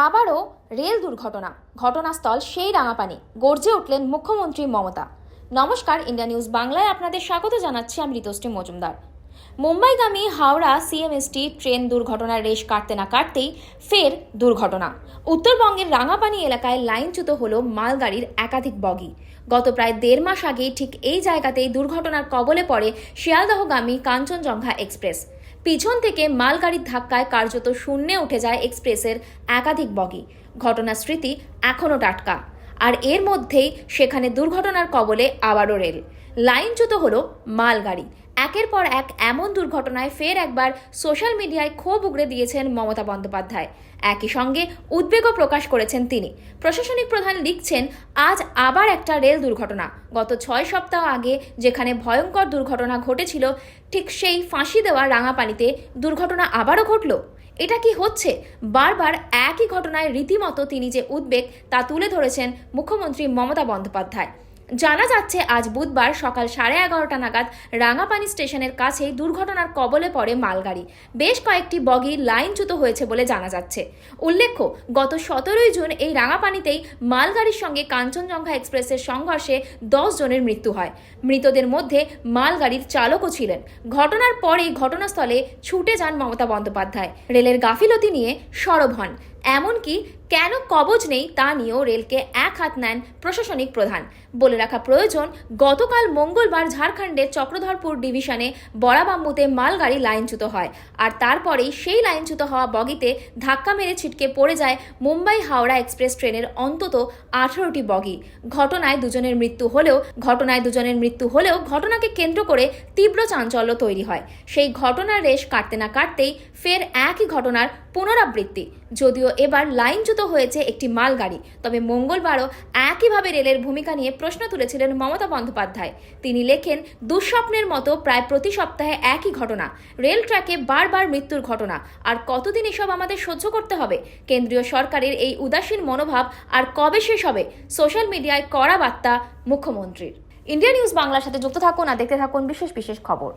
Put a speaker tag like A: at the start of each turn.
A: আবারও রেল দুর্ঘটনা। ঘটনাস্থল সেই রাঙাপানি। গর্জে উঠলেন মুখ্যমন্ত্রী মমতা। নমস্কার, ইন্ডিয়া নিউজ বাংলায় আপনাদের স্বাগত জানাচ্ছি আমি ঋতুশ্রী মজুমদার। মুম্বাইগামী হাওড়া সিএমএসটি ট্রেন দুর্ঘটনার রেশ কাটতে না কাটতেই ফের দুর্ঘটনা। উত্তরবঙ্গের রাঙাপানি এলাকায় লাইনচ্যুত হল মালগাড়ির একাধিক বগি। গত প্রায় দেড় মাস আগেই ঠিক এই জায়গাতেই দুর্ঘটনার কবলে পড়ে শিয়ালদহগামী কাঞ্চনজঙ্ঘা এক্সপ্রেস। পিছন থেকে মালগাড়ির ধাক্কায় কার্যত শূন্যে উঠে যায় এক্সপ্রেসের একাধিক বগি। ঘটনার স্মৃতি এখনও টাটকা। আর এর মধ্যেই সেখানে দুর্ঘটনার কবলে আবারও রেল। লাইনচ্যুত হলো মালগাড়ি। একের পর এক এমন দুর্ঘটনায় ফের একবার সোশ্যাল মিডিয়ায় ক্ষোভ উগড়ে দিয়েছেন মমতা বন্দ্যোপাধ্যায়। একই সঙ্গে উদ্বেগও প্রকাশ করেছেন তিনি। প্রশাসনিক প্রধান লিখছেন, আজ আবার একটা রেল দুর্ঘটনা। গত ছয় সপ্তাহ আগে যেখানে ভয়ঙ্কর দুর্ঘটনা ঘটেছিল, ঠিক সেই ফাঁসি দেওয়া রাঙাপানিতে দুর্ঘটনা আবারও ঘটল। এটা কি হচ্ছে? বারবার একই ঘটনায় রীতিমতো তিনি যে উদ্বেগ তা তুলে ধরেছেন মুখ্যমন্ত্রী মমতা বন্দ্যোপাধ্যায়। জানা যাচ্ছে, আজ বুধবার সকাল সাড়ে এগারোটা নাগাদ রাঙাপানি স্টেশনের কাছেই দুর্ঘটনার কবলে পড়ে মালগাড়ি। বেশ কয়েকটি বগি লাইনচ্যুত হয়েছে বলে জানা যাচ্ছে। উল্লেখ্য, গত সতেরোই জুন এই রাঙাপানিতেই মালগাড়ির সঙ্গে কাঞ্চনজঙ্ঘা এক্সপ্রেসের সংঘর্ষে দশ জনের মৃত্যু হয়। মৃতদের মধ্যে মালগাড়ির চালকও ছিলেন। ঘটনার পরেই ঘটনাস্থলে ছুটে যান মমতা বন্দ্যোপাধ্যায়। রেলের গাফিলতি নিয়ে সরব হন। এমনকি কেন কবজ নেই তা নিয়েও রেলকে এক হাত নেন প্রশাসনিক প্রধান। বলে রাখা প্রয়োজন, গতকাল মঙ্গলবার ঝাড়খণ্ডের চক্রধরপুর ডিভিশনে বড়াবাম্বুতে মালগাড়ি লাইনচ্যুত হয় আর তারপরেই সেই লাইনচ্যুত হওয়া বগিতে ধাক্কা মেরে ছিটকে পড়ে যায় মুম্বাই হাওড়া এক্সপ্রেস ট্রেনের অন্তত আঠারোটি বগি। ঘটনায় দুজনের মৃত্যু হলেও, ঘটনায় দুজনের মৃত্যু হলেও ঘটনাকে কেন্দ্র করে তীব্র চাঞ্চল্য তৈরি হয়। সেই ঘটনার রেশ কাটতে না কাটতেই ফের একই ঘটনার পুনরাবৃত্তি। যদিও এবার লাইনচ্যুত হয়েছে একটি মালগাড়ি, তবে মঙ্গলবারও একইভাবে রেলের ভূমিকা নিয়ে প্রশ্ন তুলেছিলেন মমতা বন্দ্যোপাধ্যায়। তিনি লেখেন, দুঃস্বপ্নের মতো প্রায় প্রতি সপ্তাহে একই ঘটনা। রেল ট্র্যাকে বারবার মৃত্যুর ঘটনা। আর কতদিন এসব আমাদের সহ্য করতে হবে? কেন্দ্রীয় সরকারের এই উদাসীন মনোভাব আর কবে শেষ হবে? সোশ্যাল মিডিয়ায় কড়া বার্তা মুখ্যমন্ত্রীর। ইন্ডিয়া নিউজ বাংলার সাথে যুক্ত থাকুন আর দেখতে থাকুন বিশেষ বিশেষ খবর।